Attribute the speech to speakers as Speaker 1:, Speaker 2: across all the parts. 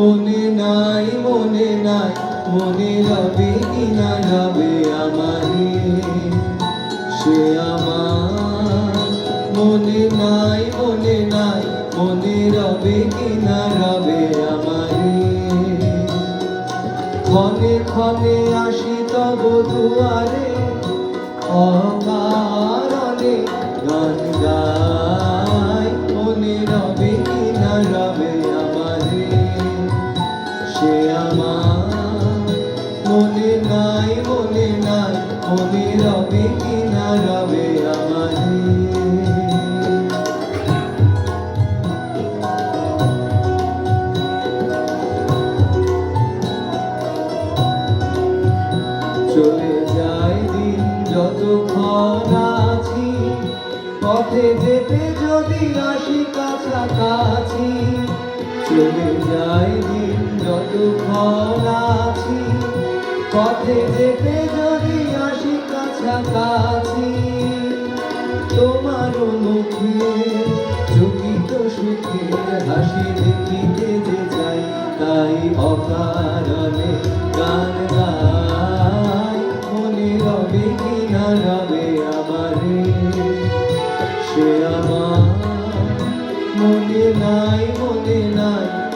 Speaker 1: মনে নাই মনে নাই, মনে রবে কি না রবে আমারে সে আমার মনে নাই মনে নাই, মনে রবে কি না রবে আমারে ক্ষণে ক্ষণে আসি তব দুয়ারে অকারণে সে আমার। মনে নাই মনে নাই, মনে রবে কি না রবে চলে যায় দিন যতক্ষণ আছি। পথে যেতে যদি আসি কাছাকাছি। চলে যায় দিন যতক্ষণ আছি, পথে যেতে যদি আসি কাছাকাছি তোমার মুখে চকিত সুখে হাসি দেখিতে যে যাই তাই অকারণে গান গাই। মনে রবে কি না রবে আমারে, সে আমার মনে নাই মনে নাই।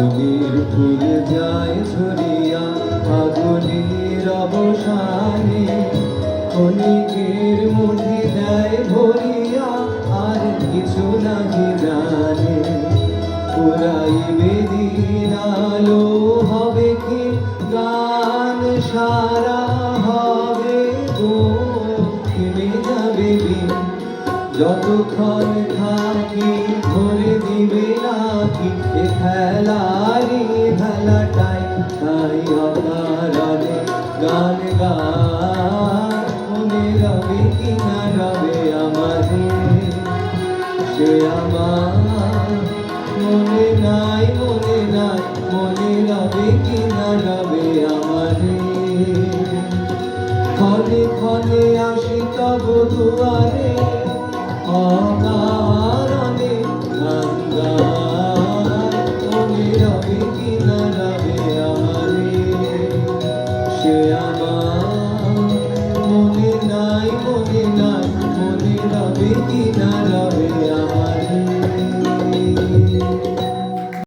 Speaker 1: ফাগুনের ফুল যায় ঝরিয়া ফাগুনের অবসানে ক্ষণিকের মুঠি দেয় ভরিয়া, আর কিছু নাহি জানে। পুরাই বেদিন আলো হবে কি গান সারা যতক্ষণ থাকি, ধরে দিবে নাকি এ খেলারি খেলাটাই তাই অকারণে গান গান মনে রবে কি না রবে আমাদের সে আমার। মনে নাই মনে নাই, মনে রবে কি না রবে আমারে। ক্ষণে ক্ষণে আসি তব দুয়ারে অকারণে গাই মনে রবে কি না রবে আমারে। সে আমার মনে নাই মনে নাই, মনে রবে কি না রবে